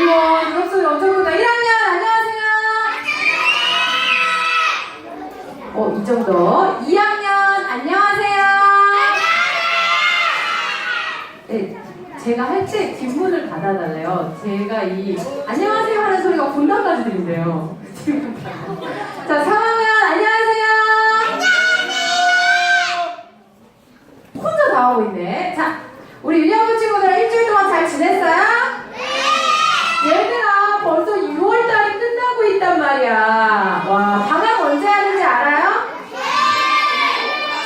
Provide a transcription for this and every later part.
우와, 이 목소리 엄청 크다. 1학년, 안녕하세요. 어, 이 정도. 2학년, 안녕하세요. 네, 제가 할 때 뒷문을 닫아달래요. 제가 이 안녕하세요 하는 소리가 공간까지 들린대요. 자, 3학년, 안녕하세요. 혼자 다 하고 있네. 자, 우리 유니언부 친구들 일주일 동안 잘 지냈어요? 얘들아, 벌써 6월달이 끝나고 있단 말이야. 와, 방학 언제 하는지 알아요?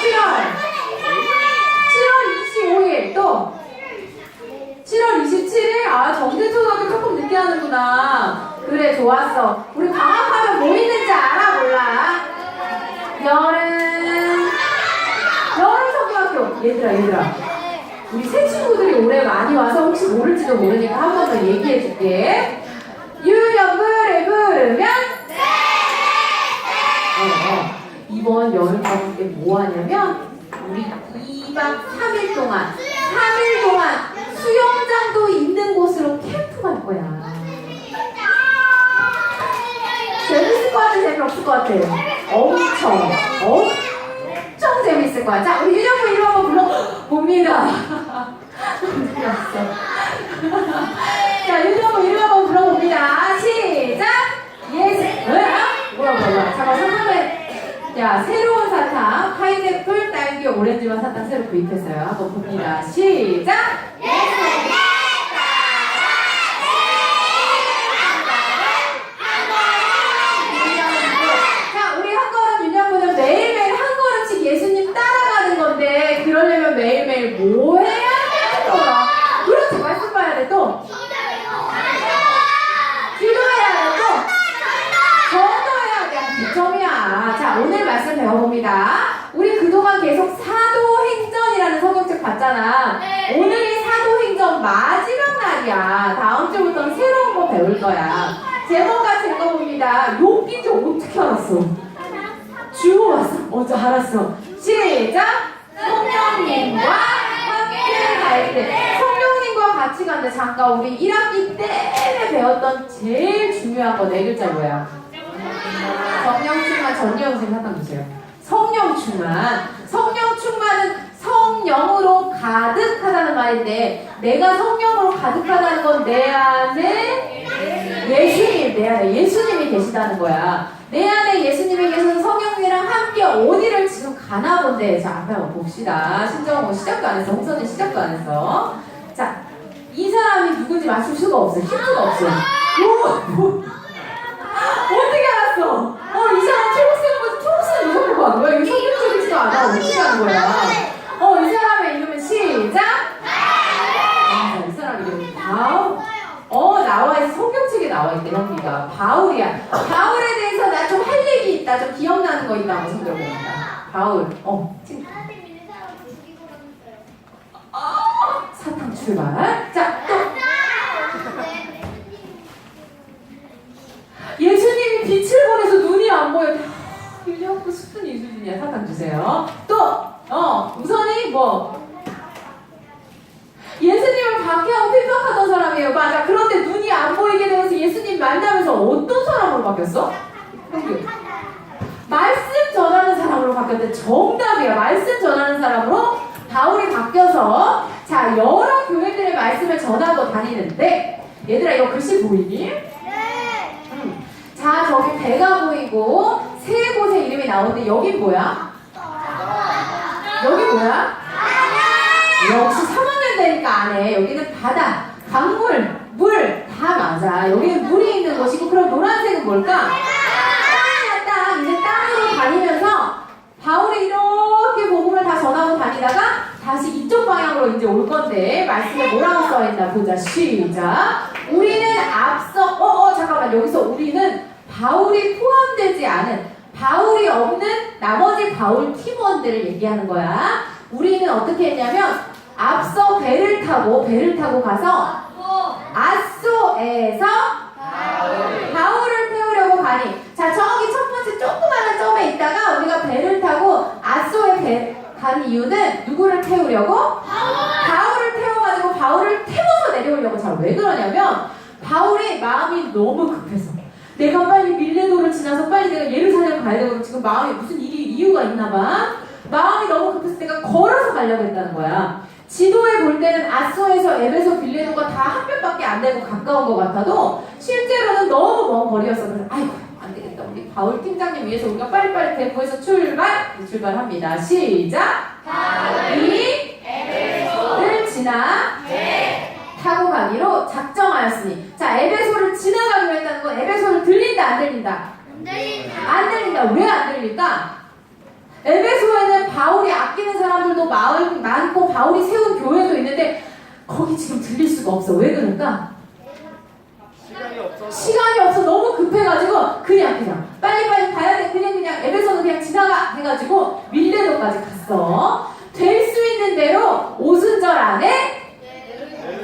7월. 7월 25일 또 7월 27일? 아, 정대초등학교 조금 늦게 하는구나. 그래, 좋았어. 우리 방학하면 뭐 있는지 알아, 몰라? 여름. 여름 초등학교. 얘들아, 얘들아. 우리 새 친구들이 올해 많이 와서 혹시 모를지도 모르니까 한 번 더 얘기해 줄게. 유령불을 부르면? 어, 어. 이번 여름 방학 때 뭐 하냐면, 우리 2박 3일 동안, 3일 동안 수영장도 있는 곳으로 캠프 갈 거야. 재밌을 것 같아, 재미 없을 것 같아? 엄청, 엄청 재밌을 거야. 자, 우리 유령부 이름 한번 불러봅니다. 자, 유령부 이름 한번 불러봅니다. 시작! 예스, 뭐야? 뭐야, 뭐야. 잠깐, 잠깐만. 야, 새로운 사탕, 파인애플, 딸기, 오렌지만 사탕 새로 구입했어요. 한번 봅니다. 시작! 자, 우리 한 걸음 윤영보는 매일매일 한 걸음씩 예수님 따라가는 건데, 그러려면 매일매일 뭐 해야 되더라? 그렇지, 말씀 봐야 돼, 또. 기도해야 돼, 또. 전도해야 돼. 9점이야. 자, 오늘 말씀 배워봅니다. 우리 그동안 계속 사도행전이라는 성경책 봤잖아. 오늘이 사도행전 마지막 날이야. 다음 주부터는 새로운 거 배울 거야. 제목 같이 읽어봅니다. 용기지 어떻게 알았어? 주고 왔어. 어저 알았어. 시작. 성령님과 함께 갈 때. 성령님과 같이 간대. 잠깐 우리 1학기 때 배웠던 제일 중요한 거 네 글자 뭐야? 성령 충만 선생님 사탕 주세요. 성령 충만. 성령 충만은 성령으로 가득하다는 말인데 내가 성령으로 가득하다는 건 내 안에 예수님, 내 안에 예수님이 계시다는 거야. 내 안에 예수님이 계셔서 성령님이랑 함께 어디를 지금 가나 본데. 자, 앞에 한번 봅시다. 신정은 뭐 시작도 안 했어. 홍선이 시작도 안 했어. 자, 이 사람이 누군지 맞출 수가 없어. 힌트가 없어. 오, 뭐. 어떻게 알았어? 어, 이 사람 초록색, 초록색 무슨 거 거야? 이거 성경적이지도 않아. 어떻게 하는 거야? 어, 이 사람의 이름은 시작! 아, 이 사람 이름 바울. 어, 나와 있어. 성경책에 나와 있대, 형기가. 바울이야. 바울에 대해서 나 좀 할 얘기 있다. 좀 기억나는 거 있다고 생각해봅니다. 바울. 어, 찡. 사탕 출발. 자, 또. 예수님이 빛을 보내서 눈이 안 보여. 유리학부 수준 이 수준이야. 사탕 주세요. 또, 어, 우선이 뭐. 예수님을 박해하고 핍박하던 사람이에요. 맞아. 그런데 눈이 안 보이게 되면서 예수님 만나면서 어떤 사람으로 바뀌었어? 말씀 전하는 사람으로 바뀌었대. 정답이야. 말씀 전하는 사람으로 바울이 바뀌어서 자 여러 교회들의 말씀을 전하고 다니는데 얘들아 이거 글씨 보이니? 음. 자 저기 배가 보이고 세 곳의 이름이 나오는데 여긴 뭐야? 여기 뭐야? 역시 3학년 되니까 안 해 여기는 바다, 강물, 물 다 맞아. 여기는 물이 있는 곳이고 그럼 노란색은 뭘까? 땅이야 땅! 이제 땅으로 다니면서 바울이 이렇게 복음을 다 전하고 다니다가 다시 이쪽 방향으로 이제 올 건데 말씀에 뭐라고 써있나 보자. 시작! 우리는 앞서 어어 잠깐만. 여기서 우리는 바울이 포함되지 않은 바울이 없는 나머지 바울 팀원들을 얘기하는 거야. 우리는 어떻게 했냐면 앞서 배를 타고 배를 타고 가서 아소에서 바울을 태우려고 가니 자 저기 첫 번째 조그마한 점에 있다가 우리가 배를 타고 아소에 배, 간 이유는 누구를 태우려고? 바울을 태워가지고 바울을 태워서 내려오려고 자 왜 그러냐면 바울의 마음이 너무 급해서 내가 빨리 밀레도를 지나서 빨리 내가 예루살렘 가야 되고 지금 마음에 무슨 일이 이유가 있나 봐. 마음이 너무 급해서 내가 걸어서 가려고 했다는 거야. 지도에 볼 때는 아소에서 에베소 빌레도가 다 한 뼘밖에 안 되고 가까운 것 같아도 실제로는 너무 먼 거리였어. 그래서 아이고 안 되겠다. 우리 바울 팀장님 위해서 우리가 빨리빨리 대포에서 출발 출발합니다. 시작. 바울이 에베소를 지나 타고 가기로 작정하였으니 자 에베소를 지나가기로 했다는 건 에베소를 들린다 안 들린다 안 들린다 왜안 들릴까 에베소에는 바울이 아끼는 사람들도 많고 바울이 세운 교회도 있는데 거기 지금 들릴 수가 없어. 왜 그럴까? 시간이 없어서. 시간이 없어. 너무 급해가지고 그냥 그냥. 빨리빨리 가야 돼. 그냥 그냥. 에베소는 그냥 지나가 해가지고 밀레도까지 갔어. 될 수 있는 대로 오순절 안에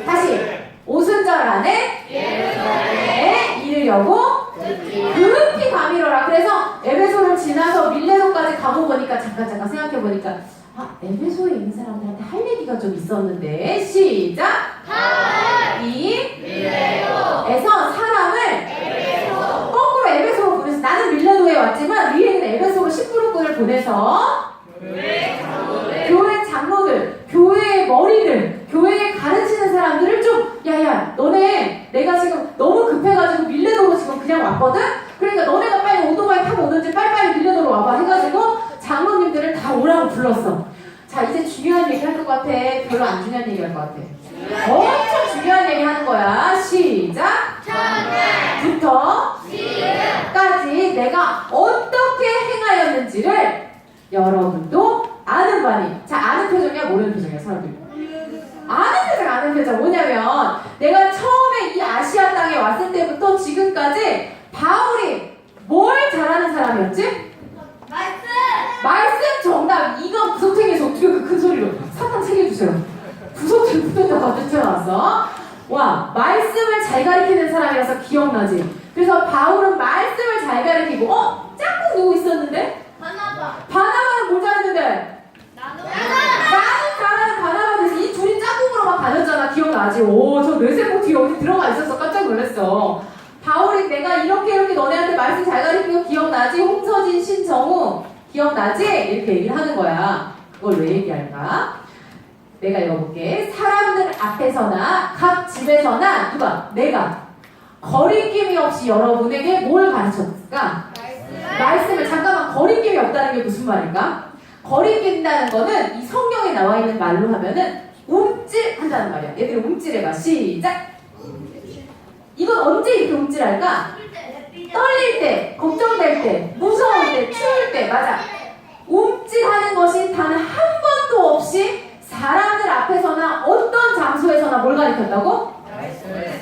다시 오순절 안에 예루살렘에 이르려고 급히 가미로라. 그래서 에베소를 지나서 밀레도까지 가고 보니까 잠깐 잠깐 생각해 보니까 아 에베소에 있는 사람들한테 할 얘기가 좀 있었는데 시작. 이 밀레도에서 사람을 거꾸로 에베소로 보내서 나는 밀레도에 왔지만 위에는 에베소로 10그룹군을 보내서 교회 장로들, 교회의 머리들, 교회에 가르치는 사람들을 좀, 야야, 너네, 내가 지금 너무 급해가지고 밀레도로 지금 그냥 왔거든? 그러니까 너네가 빨리 오토바이 타고 오든지 빨리빨리 밀레도로 와봐 해가지고 오라고 불렀어. 자, 이제 중요한 얘기 할 것 같아. 별로 안 중요한 얘기 할 것 같아. 엄청 중요한 얘기 하는 거야. 시작. 부터 까지 내가 어떻게 행하였는지를 여러분도 아는 바니. 자, 아는 표정이야, 모르는 표정이야, 사람들이. 아는 표정, 아는 표정. 뭐냐면, 내가 처음에 이 아시아 땅에 왔을 때부터 지금까지 바울이 뭘 잘하는 사람이었지? 말씀 정답. 이거 구석탱이에서 어떻게 그 큰 소리로. 사탕 챙겨주세요. 구석탱이 붙었다가 쫓아왔어. 와, 말씀을 잘 가르치는 사람이라서 기억나지? 그래서 바울은 말씀을 잘 가르치고, 어? 짝꿍 누구 있었는데? 바나바는 뭘 잘했는데? 나는 잘하는 바나바 대신 이 둘이 짝꿍으로만 다녔잖아. 기억나지? 오, 저 뇌세포 뒤에 어디 들어가 있었어. 깜짝 놀랐어. 바울이 내가 이렇게 이렇게 너네한테 말씀 잘 가르치고 기억나지? 홍서진, 신정우 기억나지? 이렇게 얘기를 하는 거야. 그걸 왜 얘기할까? 내가 읽어볼게. 사람들 앞에서나 각 집에서나 누가? 내가 거리낌이 없이 여러분에게 뭘 가르쳤을까? 말씀을 잠깐만 거리낌이 없다는 게 무슨 말일까? 거리낀다는 거는 이 성경에 나와 있는 말로 하면은 움찔한다는 말이야. 얘들이 움찔해봐. 시작. 이건 언제 이렇게 움찔할까? 떨릴 때, 걱정될 때, 무서울 때, 추울 때, 맞아. 움찔하는 것이 단 한 번도 없이 사람들 앞에서나 어떤 장소에서나 뭘 가리켰다고?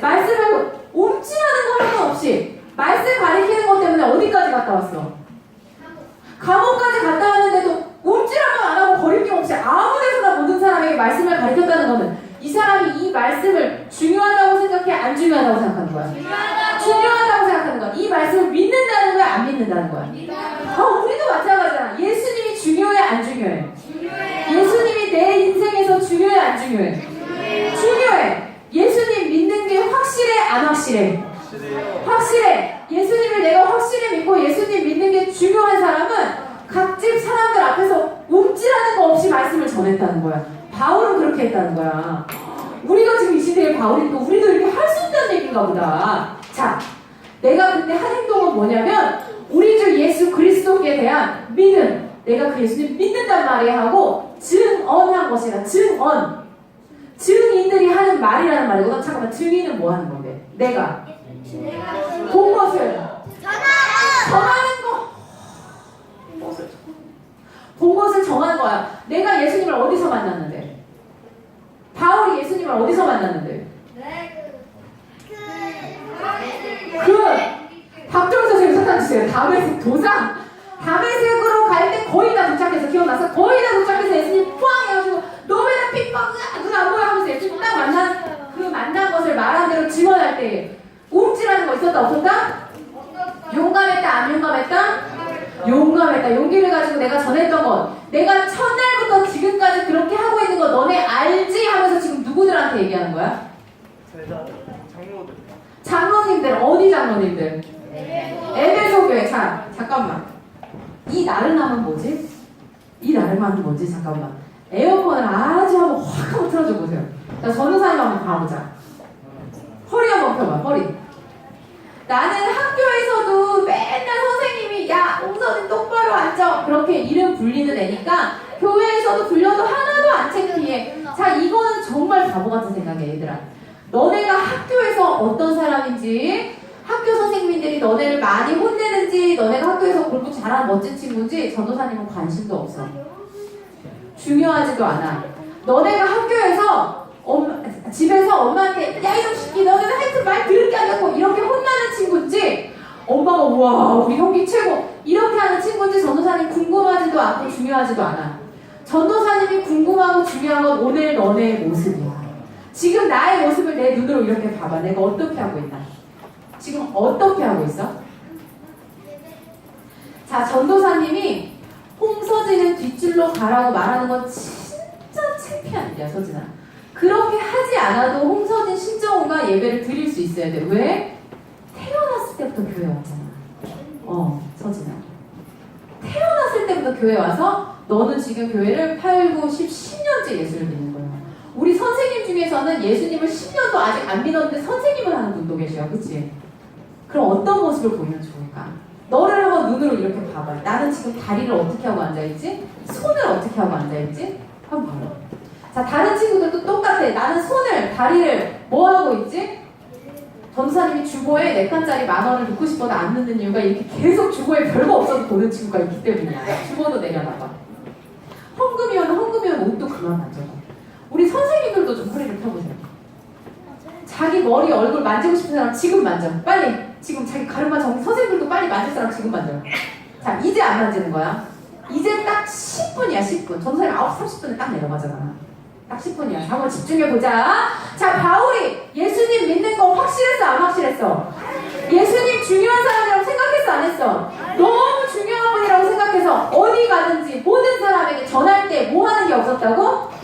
말씀을 움찔하는 거 하나 없이 말씀 가리키는 것 때문에 어디까지 갔다 왔어? 감옥까지 갔다 왔는데도 움찔 한번 안 하고 거리낌 없이 아무 데서나 모든 사람에게 말씀을 가르쳤다는 거는 이 사람이 이 말씀을 중요하다고 생각해 안 중요하다고 생각하는 거야? 중요하다고 생각하는 거야. 이 말씀을 믿는다는 거야 안 믿는다는 거야? 어, 우리도 마찬가지잖아. 예수님이 중요해 안 중요해? 예수님이 내 인생에서 중요해 안 중요해? 중요해. 예수님 믿는 게 확실해 안 확실해? 확실해. 예수님을 내가 확실히 믿고 예수님 믿는 게 중요한 사람은 각집 사람들 앞에서 움찔하는 거 없이 말씀을 전했다는 거야. 바울은 그렇게 했다는 거야. 우리가 지금 이 시대에 바울이니까 우리도 이렇게 할 수 있다는 얘기인가 보다. 자, 내가 그때 한 행동은 뭐냐면 우리 주 예수 그리스도께 대한 믿음. 내가 그 예수님 믿는단 말이야 하고 증언한 것이라 증언. 증인들이 하는 말이라는 말이거든. 잠깐만 증인은 뭐 하는 건데? 내가 본 것을 정하는 거. 본 것을 정하는 거야. 내가 예수님을 어디서 만났는데? 바울이 예수님을 어디서 만났는데? 그 박정희 선생님 사탕 주세요. 다메섹 도장. 다메섹으로 갈 때 거의 다 도착해서 기억나서 거의 다 도착해서 예수님 푸앙 해가지고 너왜나 픽박 눈안 보여 하면서 예수님 딱 만난 그 만난 것을 말한 대로 증언할 때 움찔하는 거 있었다 없었다? 용감했다 안 용감했다? 용감했다 용기를 가지고 내가 전했던 것 내가 첫날부터 지금까지 그렇게 하고 있는 거 너네 알지? 하면서 지금 누구들한테 얘기하는 거야? 장로님들 어디 장로님들? 에베소 교회. 자 잠깐만. 이 나른함은 뭐지? 이 나른함은 뭐지? 잠깐만. 에어컨을 아주 한번 확 한번 틀어줘 보세요. 자 전우사님 한번 봐보자. 허리 한번 펴봐. 허리. 나는 학교에서도 맨날 선생님이 야 옹선이 똑바로 앉아 그렇게 이름 불리는 애니까 교회에서도 불려도 하나도 안 창피해 자 이거는 정말 바보 같은 생각이야 얘들아 너네가 학교에서 어떤 사람인지 학교 선생님들이 너네를 많이 혼내는지 너네가 학교에서 공부 잘하는 멋진 친구인지 전도사님은 관심도 없어. 중요하지도 않아. 너네가 학교에서 엄마, 집에서 엄마한테 야 이놈 새끼 너네는 하여튼 말 들을 게 아니고 이렇게 혼나는 친구인지 엄마가 우와 우리 형기 최고. 이렇게 하는 친구인지 전도사님 궁금하지도 않고 중요하지도 않아. 전도사님이 궁금하고 중요한 건 오늘 너네의 모습이야 지금 나의 모습을 내 눈으로 이렇게 봐봐 내가 어떻게 하고 있나 지금 어떻게 하고 있어? 자 전도사님이 홍서진은 뒷줄로 가라고 말하는 건 진짜 창피한 일이야 서진아 그렇게 하지 않아도 홍서진 신정호가 예배를 드릴 수 있어야 돼. 왜? 태어났을 때부터 교회 왔잖아. 어, 서진아. 태어났을 때부터 교회 와서 너는 지금 교회를 8, 9, 10, 10년째 예수를 믿는. 우리 선생님 중에서는 예수님을 10년도 아직 안 믿었는데 선생님을 하는 분도 계셔. 그치? 그럼 어떤 모습을 보이면 좋을까? 너를 한번 눈으로 이렇게 봐봐. 나는 지금 다리를 어떻게 하고 앉아있지? 손을 어떻게 하고 앉아있지? 한번 봐봐. 자, 다른 친구들도 똑같아. 나는 손을, 다리를 뭐 하고 있지? 전사님이 주보에 네 칸짜리 만 원을 넣고 싶어도 안 넣는 이유가 이렇게 계속 주보에 별거 없어도 보는 친구가 있기 때문이야. 주보도 내려놔봐. 헌금이면 헌금이면 옷도 그만 만져봐. 우리 선생님들도 좀 허리를 펴보세요. 자기 머리, 얼굴 만지고 싶은 사람 지금 만져. 빨리. 지금 자기 가르마 정 선생님들도 빨리 만질 사람 지금 만져. 자, 이제 안 만지는 거야. 이제 딱 10분이야, 10분. 전사님 9시 30분에 딱 내려가잖아. 딱 10분이야. 한번 집중해보자. 자, 바울이 예수님 믿는 거 확실했어? 안 확실했어? 예수님 중요한 사람이라고 생각했어? 안 했어? 너무 중요한 분이라고 생각해서 어디 가든지 모든 사람에게 전할 때 뭐 하는 게 없었다고?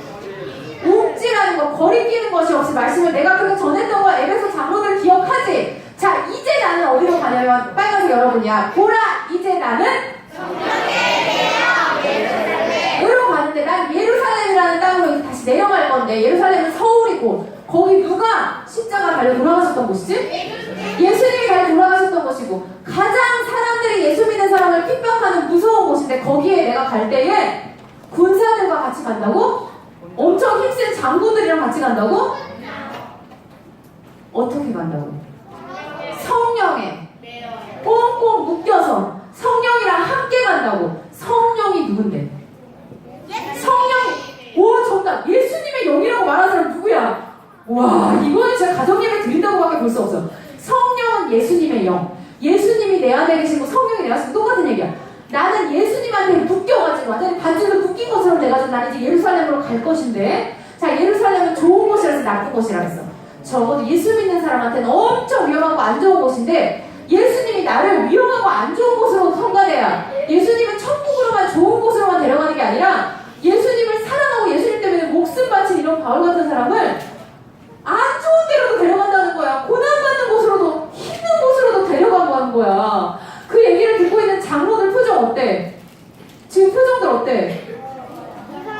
움찔하는 거, 거리 끼는 것이 없이 말씀을 내가 그렇게 전했던 거 에베소 장로들 기억하지? 자, 이제 나는 어디로 가냐면 빨간색 여러분이야. 보라, 이제 나는 으로 가는데 난 예루살렘이라는 땅으로 다시 내려갈 건데 예루살렘은 서울이고 거기 누가 십자가 달려 돌아가셨던 곳이지? 예수님이 달려 돌아가셨던 곳이고 가장 사람들이 예수 믿는 사람을 핍박하는 무서운 곳인데 거기에 내가 갈 때에 군사들과 같이 간다고? 엄청 힘센 장군들이랑 같이 간다고? 어떻게 간다고? 성령에 꽁꽁 묶여서 성령이랑 함께 간다고 성령이 누군데? 성령이 오 정답 예수님의 영이라고 말하는 사람 누구야? 와 이거는 제가 가정 예배 드린다고밖에 볼 수 없어 성령은 예수님의 영. 예수님이 내 안에 계시고 성령이 내 안에 계시고 똑같은 얘기야. 나는 예수님한테 묶여가지고 완전히 반지를 묶인 것처럼 돼가지고 나는 이제 예루살렘으로 갈 것인데 자 예루살렘은 좋은 곳이라서 나쁜 곳이라 했어. 적어도 예수 믿는 사람한테는 엄청 위험하고 안 좋은 곳인데 예수님이 나를 위험하고 안 좋은 곳으로 성가대야 예수님은 천국으로만 좋은 곳으로만 데려가는 게 아니라 예수님을 사랑하고 예수님 때문에 목숨 바친 이런 바울 같은 사람을 안 좋은 데로도 데려간다는 거야. 고난받는 곳으로도 힘든 곳으로도 데려가고 하는 거야. 그 얘기를 듣고 있는 장로들 표정 어때? 지금 표정들 어때?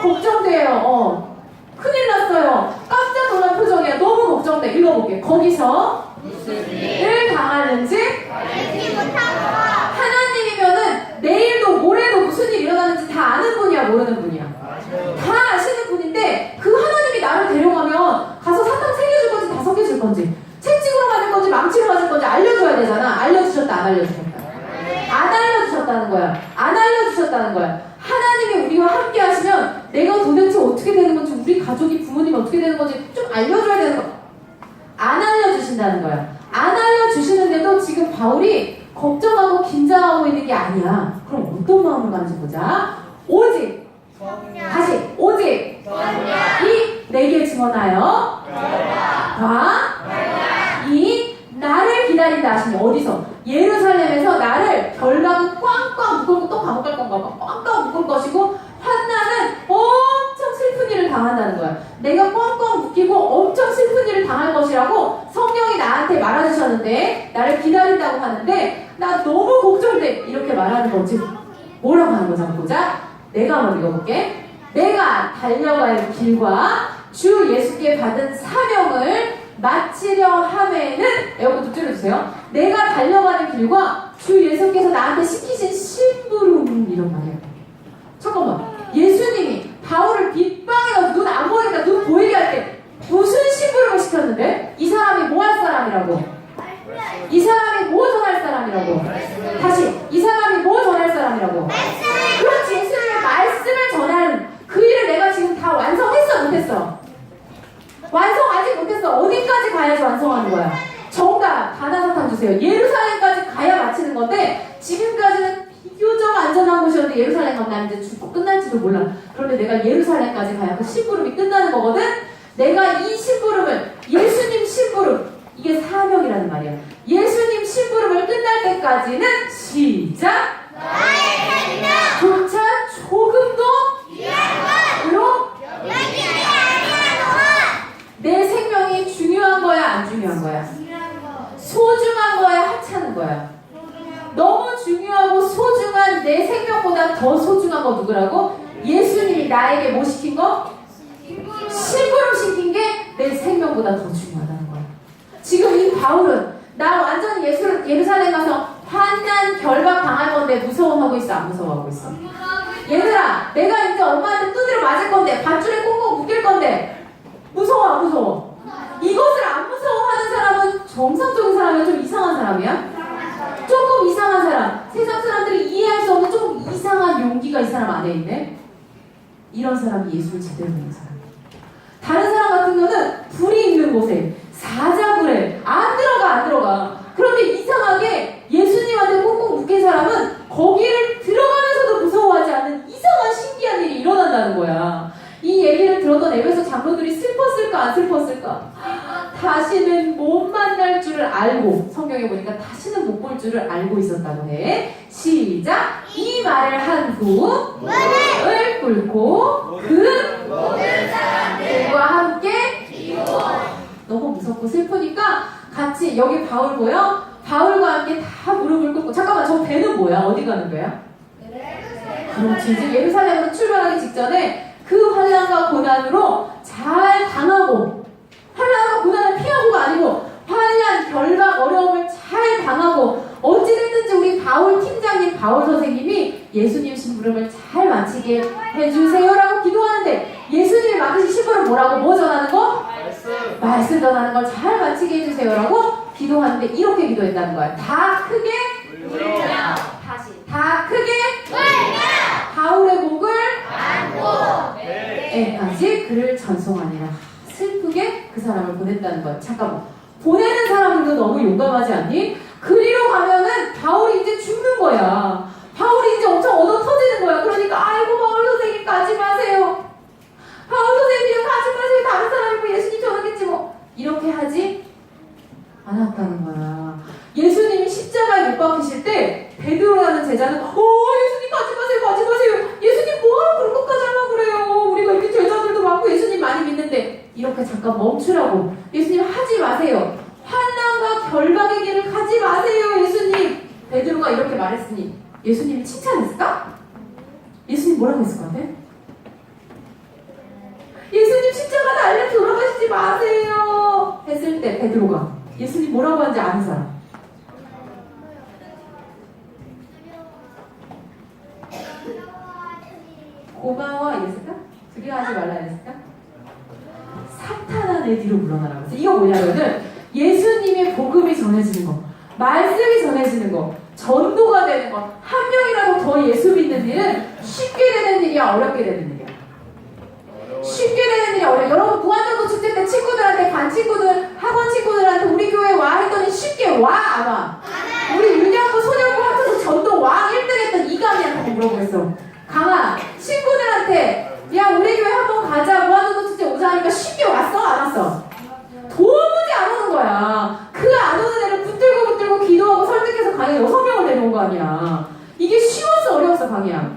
걱정돼요. 어. 큰일 났어요. 깜짝 놀란 표정이야. 너무 걱정돼. 읽어볼게. 거기서 을 당하는지 하나님이면은 내일도 모레도 무슨 일 일어나는지 다 아는 분이야 모르는 분이야 다 아시는 분인데 그 하나님이 나를 데려가면 가서 사탕 세 개 줄 개줄 건지 채찍으로 맞을 건지 망치로 맞을 건지 알려줘야 되잖아. 알려주셨다 안 알려주셨다. 안 알려주셨다는 거야. 안 알려주셨다는 거야. 하나님이 우리와 함께 하시면 내가 도대체 어떻게 되는 건지 우리 가족이 부모님이 어떻게 되는 건지 좀 알려줘야 되는 거야 안 알려주신다는 거야. 안 알려주시는데도 지금 바울이 걱정하고 긴장하고 있는 게 아니야. 그럼 어떤 마음을 가는지 보자. 오직, 다시, 오직, 이 내게 증언하여, 과, 이 나를 기다린다 하시니 어디서? 예루살렘에서 나를 결박은 꽝꽝 묶고 또 감옥 갈 건가 봐. 꽝꽝 묶을 것이고 환난은 엄청 슬픈 일을 당한다는 거야. 내가 꽝꽝 묶이고 엄청 슬픈 일을 당할 것이라고 성 성령이 나한테 말해주셨는데 나를 기다린다고 하는데 나 너무 걱정돼 이렇게 말하는 거지 뭐라고 하는 한번 보자 내가 한번 읽어볼게 내가 달려갈 길과 주 예수께 받은 사명을 마치려 함에는 이것도 좀 줄여주세요. 내가 달려가는 길과 주 예수께서 나한테 시키신 심부름 이런 말이에요. 잠깐만. 예수님이 바울을 빗방에서 눈 안 보이니까 눈 보이게 할 때 무슨 심부름을 시켰는데? 이 사람이 뭐 할 사람이라고? 이 사람이 뭐 전할 사람이라고? 다시 이 사람이 뭐 전할 사람이라고 내가 예루살렘까지 가야 그 10그룹이 끝나는 거거든? 내가 이1 내 생명보다 더 중요하다는 거야. 지금 이 바울은 나 완전히 예수, 예루살렘 가서 환난 결박 당할 건데 무서워하고 있어 안 무서워하고 있어? 얘들아 내가 이제 엄마한테 두드려 맞을 건데 밧줄에 꽁꽁 묶일 건데 무서워 안 무서워? 이것을 안 무서워하는 사람은 정상적인 사람이야 좀 이상한 사람이야? 조금 이상한 사람 세상 사람들이 이해할 수 없는 조금 이상한 용기가 이 사람 안에 있네 이런 사람이 예수를 제대로 믿는 사람 다른 사람 같은 경우는 불이 있는 곳에 사자굴에 안 들어가 안 들어가. 그런데 이상하게 예수님한테 꽁꽁 묶인 사람은 거기를 들어가면서도 무서워하지 않는 이상한 신기한 일이 일어난다는 거야. 이 얘기를 들었던 에베소 장로들이 슬펐을까 안 슬펐을까? 다시는 못 만날 줄을 알고 성경에 보니까 다시는 못 볼 줄을 알고 있었다고 해. 시작! 이 말을 한후 무릎을 꿇고 그 들과 함께 너 무 무섭고 슬프니까 같이 여기 바울 보여? 바울과 함께 다 무릎을 꿇고 잠깐만 저 배는 뭐야? 어디 가는 거야? 그렇지 이제 예루살렘으로 출발하기 직전에 그 환란과 고난으로 잘 당하고 환란과 고난을 피하고가 아니고 환란, 결박, 어려움을 잘 당하고 어찌됐든지 우리 바울 팀장님, 바울 선생님이 예수님 심부름을 잘 마치게 해주세요라고 기도하는데 예수님이 맡으신 심부름 뭐라고? 뭐 전하는 거? 말씀. 말씀 전하는 걸 잘 마치게 해주세요라고 기도하는데 이렇게 기도했다는 거야. 다 크게 울며. 다시 다 크게 바울의 목을 네. 에까지 그를 전송하니라. 슬프게 그 사람을 보냈다는 거야. 잠깐만. 보내는 사람들도 너무 용감하지 않니? 그리로 가면은 바울이 이제 죽는 거야. 바울이 이제 엄청 얻어 터지는 거야. 그러니까 아이고 바울 선생님 가지 마세요. 바울 선생님 가지 마세요. 다른 사람이고 예수님 저러겠지 뭐. 이렇게 하지 않았다는 거야. 예수님이 십자가에 못 박히실 때 베드로라는 제자는 어 예수님 가지 마세요 가지 마세요 예수님 뭐하러 그런 것까지 하려고 그래요 우리가 이렇게 제자들도 많고 예수님 믿는데 이렇게 잠깐 멈추라고. 예수님 하지 마세요. 환난과 결박의 길을 가지 마세요 예수님. 베드로가 이렇게 말했으니 예수님이 칭찬했을까? 예수님 뭐라고 했을 것 같아? 예수님 십자가 달려 돌아가시지 마세요. 했을 때 베드로가 예수님 뭐라고 하는지 아는 사람? 고마워 이랬을까? 두려워하지 말라 이랬을까? 사탄아 내 뒤로 물러나라고. 이거 뭐냐면은 예수님의 복음이 전해지는 거 말씀이 전해지는 거 전도가 되는 거 한 명이라도 더 예수 믿는 일은 쉽게 되는 일이야 어렵게 되는 일이야. 쉽게 되는 일이 어려워 여러분 무한정도 축제 때 친구들한테 반 친구들 학원 친구들한테 우리 교회 와 했더니 쉽게 와 안 와? 우리 유년부 소년부 합쳐서 전도 왕 1등 했던 이감이한테 물어보겠어 강아 친구들한테 야 우리 교회 한번 가자. 무한정도 축제 오자 하니까 쉽게 왔어? 안 왔어? 도무지 안 오는 거야. 그 안 오는 애를 붙들고 붙들고 기도하고 설득해서 강의 6명을 데려온 거 아니야. 이게 쉬웠어 어려웠어 강의야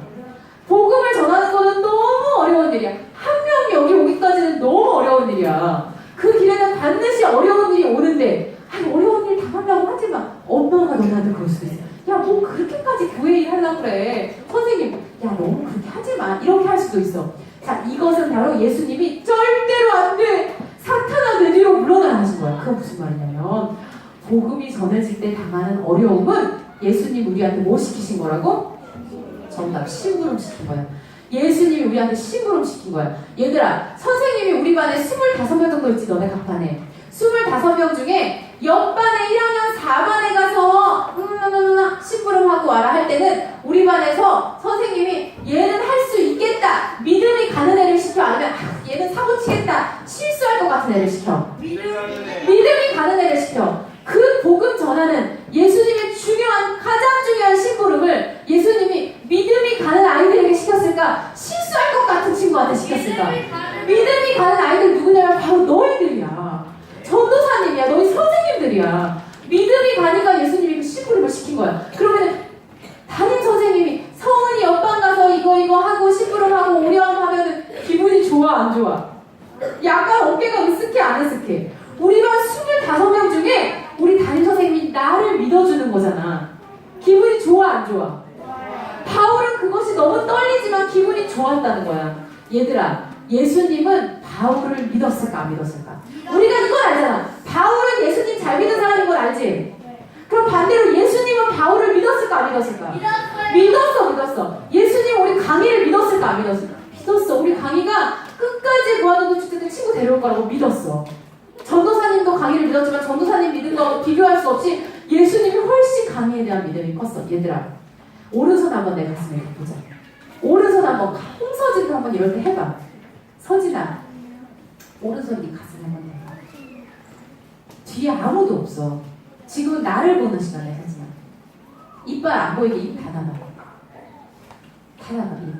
복음을 전하는 거는 너무 어려운 일이야. 한 명이 여기 오기까지는 너무 어려운 일이야. 그 길에는 반드시 어려운 일이 오는 근데 아니 어려운 일 당하려고 하지만 엄마가 너네한테 그럴 수도 있어. 야 뭐 그렇게까지 교회 일 하려고 그래. 선생님 야 너무 그렇게 하지 마. 이렇게 할 수도 있어. 자 이것은 바로 예수님이 절대로 안 돼. 사탄아 내 뒤로 물러나 하신 거야. 그게 무슨 말이냐면 복음이 전해질 때 당하는 어려움은 예수님 우리한테 뭐 시키신 거라고? 정답 심부름 시킨 거야. 예수님이 우리한테 심부름 시킨 거야. 얘들아, 선생님이 우리 반에 25명 정도 있지, 너네 각 반에. 25명 중에 옆반에 1학년 4반에 가서 음, 음, 음, 음, 심부름하고 와라 할 때는 우리 반에서 선생님이 얘는 할 수 있겠다. 믿음이 가는 애를 시켜. 아니면 아, 얘는 사고 치겠다. 실수할 것 같은 애를 시켜. 믿음이 가는 애를 시켜. 그 복음 전하는 예수님의 중요한 가장 중요한 심부름을 예수님이 믿음이 가는 아이들에게 시켰을까? 실수할 것 같은 친구한테 시켰을까? 믿음이 가는 아이들 누구냐면 바로 너희들이야. 전도사님이야. 너희 선생님들이야. 믿음이 가니까 예수님이 그 심부름을 시킨 거야. 그러면 담임 선생님이 성은이 옆방 가서 이거 이거 하고 심부름하고 오렴하면 기분이 좋아 안 좋아? 약간 어깨가 으쓱해 안 으쓱해? 우리 반 25명 중에 우리 담임 선생님이 나를 믿어주는 거잖아. 기분이 좋아 안 좋아? 바울은 그것이 너무 떨리지만 기분이 좋았다는 거야. 얘들아, 예수님은 바울을 믿었을까 안 믿었을까? 우리가 이건 알잖아. 바울은 예수님 잘 믿은 사람인 건 알지? 그럼 반대로 예수님은 바울을 믿었을까 안 믿었을까? 믿었어, 믿었어. 예수님 우리 강의를 믿었을까 안 믿었을까? 믿었어. 우리 강의가 끝까지 축제 때 친구 데려올 거라고 믿었어. 전도사님도 강의를 믿었지만 전도사님 믿은 거 비교할 수 없이 예수님이 훨씬 강의에 대한 믿음이 컸어. 얘들아, 오른손 한번 내 가슴에 보자. 오른손 한번 홍서진도 한번 이럴 때 해봐. 서진아, 오른손 네 가슴에 한번 대봐. 뒤에 아무도 없어. 지금은 나를 보는 시간이야, 서진아. 이빨 안 보이게 입 닫아놔. 닫아놔, 입.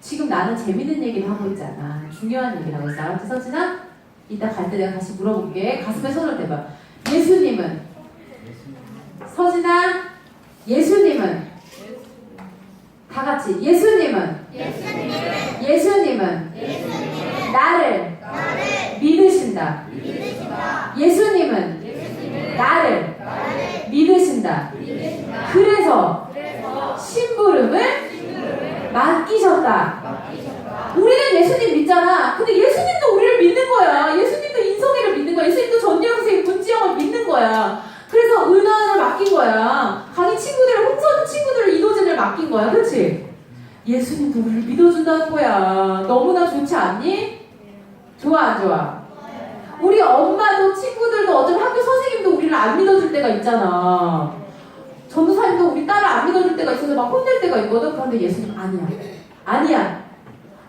지금 나는 재밌는 얘기를 하고 있잖아. 중요한 얘기를 하고 있어. 알았지, 서진아? 이따 갈 때 내가 다시 물어볼게. 가슴에 손을 대봐. 예수님은? 서진아? 예수님은? 다 같이. 예수님은? 예수님은? 나를 믿으신다. 예수님은 나를 믿으신다. 그래서 심부름을 맡기셨다. 우리는 예수님 믿잖아. 근데 예수님도 우리를 믿는 거야. 예수님도 인성이를 믿는 거야. 예수님도 전지영 선생님, 문지영을 믿는 거야. 그래서 은하를 맡긴 거야. 강의 친구들을, 홍선 친구들을 이도진을 맡긴 거야. 그렇지? 예수님도 우리를 믿어준다는 거야. 너무나 좋지 않니? 좋아, 안 좋아? 우리 엄마도 친구들도 어떤 학교 선생님도 우리를 안 믿어줄 때가 있잖아. 전도사님도 우리 딸을 안 믿어줄 때가 있어서 막 혼낼 때가 있거든. 그런데 예수님 아니야. 아니야.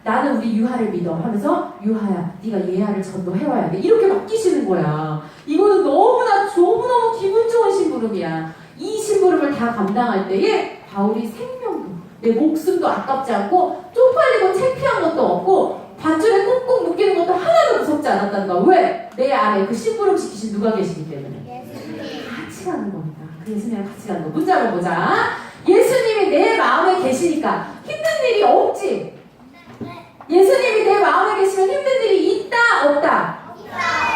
나는 우리 유하를 믿어 하면서 유하야 네가 예하를 전도해와야 돼. 이렇게 맡기시는 거야. 이거는 너무나 너무너무 기분 좋은 심부름이야. 이 심부름을 다 감당할 때에 바울이 생명도 내 목숨도 아깝지 않고 쪽팔리고 창피한 것도 없고 밧줄에 꾹꾹 묶이는 것도 하나도 무섭지 거야. 왜? 내 안에 그 심부름 시키신 누가 계시기 때문에? 같이 가는 겁니다. 그 예수님이랑 같이 가는 거. 문자를 보자. 예수님이 내 마음에 계시니까 힘든 일이 없지 예수님이 내 마음에 계시면 힘든 일이 있다 없다?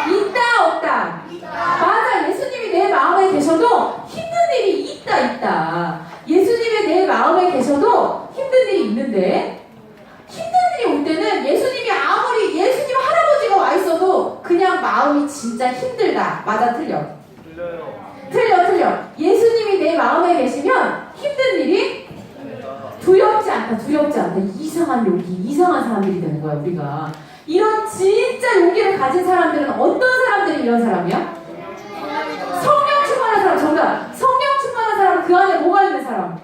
있다 없다? 맞아 예수님이 내 마음에 계셔도 힘든 일이 있다 있다 예수님이 내 마음에 계셔도 힘든 일이 있는데 힘든 일이 올 때는 예수님이 아무리 예수님 할아버지가 와 있어도 그냥 마음이 진짜 힘들다 맞아 틀려. 틀려 틀려 예수님이 내 마음에 계시면 힘든 일이 두렵지 않다, 두렵지 않다. 이상한 용기, 이상한 사람들이 되는 거야, 우리가. 이런 진짜 용기를 가진 사람들은 어떤 사람들이 이런 사람이야? 성령 충만한 사람, 정답. 성령 충만한 사람은 그 안에 뭐가 있는 사람?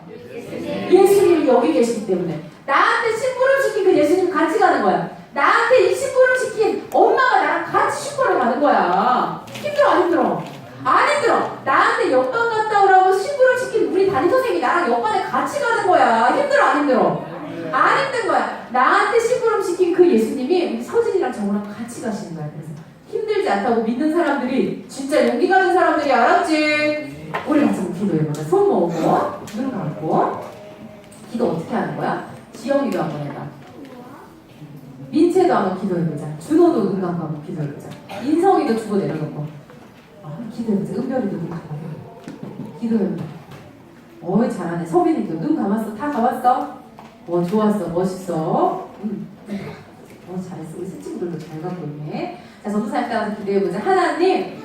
예수님이 여기 계시기 때문에. 나한테 심부름 시킨 그 예수님 같이 가는 거야. 나한테 이 심부름 시킨 엄마가 나랑 같이 슈퍼를 가는 거야. 힘들어, 안 힘들어? 안 힘들어. 나한테 옆반 갔다 오라고 심부름 시킨 우리 담임 선생님이 나랑 옆반에 같이 가는 거야. 힘들어, 안 힘들어? 안 힘든 거야. 나한테 심부름 시킨 그 예수님이 우리 서진이랑 정우랑 같이 가시는 거야. 그래서 힘들지 않다고 믿는 사람들이 진짜 용기 가진 사람들이 알았지. 우리 가서 기도해보자. 손 모으고, 눈 감고. 기도 어떻게 하는 거야? 지영이도 한번 해봐. 민채도 한번 기도해보자. 준호도 눈 감고 한번 기도해보자. 인성이도 주고 내려놓고. 아, 기도해보자. 은별이도 눈 감아. 기도해보자. 어이, 잘하네. 서빈이도 눈 감았어. 다 감았어? 어, 좋았어. 멋있어. 음. 어, 잘했어. 우리 새 친구들도 잘 갖고 있네. 자, 전도사님 따라서 기도해보자. 하나님.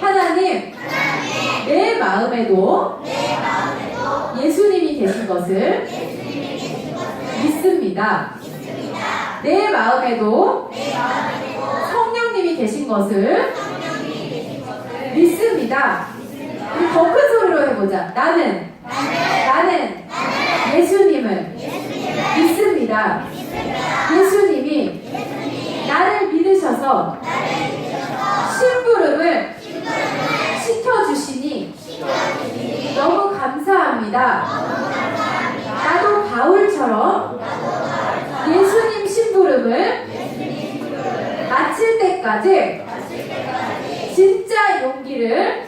하나님. 내 마음에도 예수님이 계신 것을 믿습니다. 내 마음에도 성령님이 계신 것을 믿습니다. 더 큰 소리로 해보자. 나는 나는 예수님을 믿습니다. 예수님이 나를 믿으셔서 심부름을 시켜주시니 너무 감사합니다. 나도 바울처럼 예수님 심부름을 마칠 때까지 진짜 용기를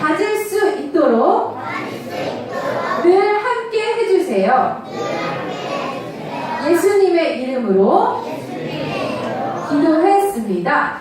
가질 수 있도록 늘 함께 해주세요. 예수님의 이름으로 기도했습니다.